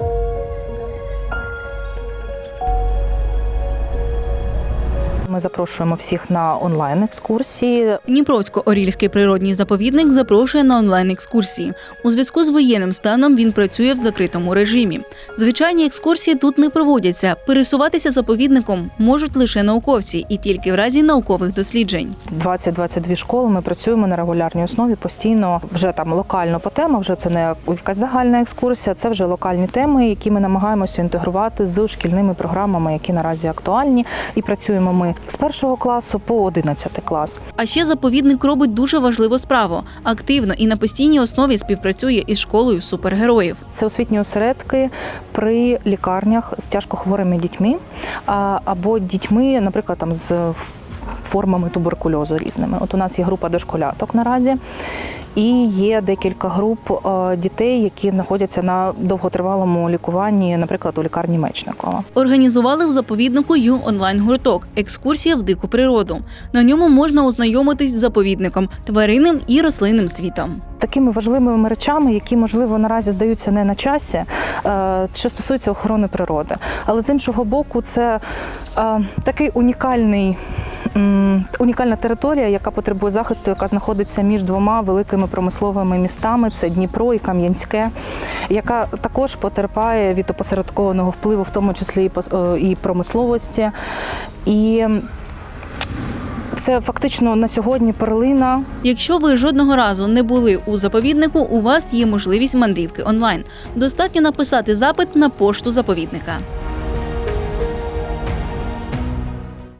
thank you Ми запрошуємо всіх на онлайн екскурсії. Дніпровсько-Орільський природній заповідник запрошує на онлайн-екскурсії. У зв'язку з воєнним станом він працює в закритому режимі. Звичайні екскурсії тут не проводяться. Пересуватися заповідником можуть лише науковці і тільки в разі наукових досліджень. 20-22 школи ми працюємо на регулярній основі постійно вже там локально по темах. Вже це не якась загальна екскурсія, це вже локальні теми, які ми намагаємося інтегрувати з шкільними програмами, які наразі актуальні. І працюємо ми з першого класу по 11 клас. А ще заповідник робить дуже важливу справу. Активно і на постійній основі співпрацює із школою супергероїв. Це освітні осередки при лікарнях з тяжкохворими дітьми або дітьми, наприклад, там з формами туберкульозу різними. От у нас є група дошколяток наразі. І є декілька груп е, дітей, які знаходяться на довготривалому лікуванні, наприклад, у лікарні Мечникова. Організували в заповіднику ю онлайн гурток екскурсія в дику природу. На ньому можна ознайомитись з заповідником, тваринним і рослинним світом. Такими важливими речами, які можливо наразі здаються не на часі, е, що стосується охорони природи. Але з іншого боку, це е, такий унікальний. Унікальна територія, яка потребує захисту, яка знаходиться між двома великими промисловими містами: це Дніпро і Кам'янське, яка також потерпає від опосередкованого впливу, в тому числі е, і промисловості. І це фактично на сьогодні перлина Якщо ви жодного разу не були у заповіднику, у вас є можливість мандрівки онлайн. Достатньо написати запит на пошту заповідника.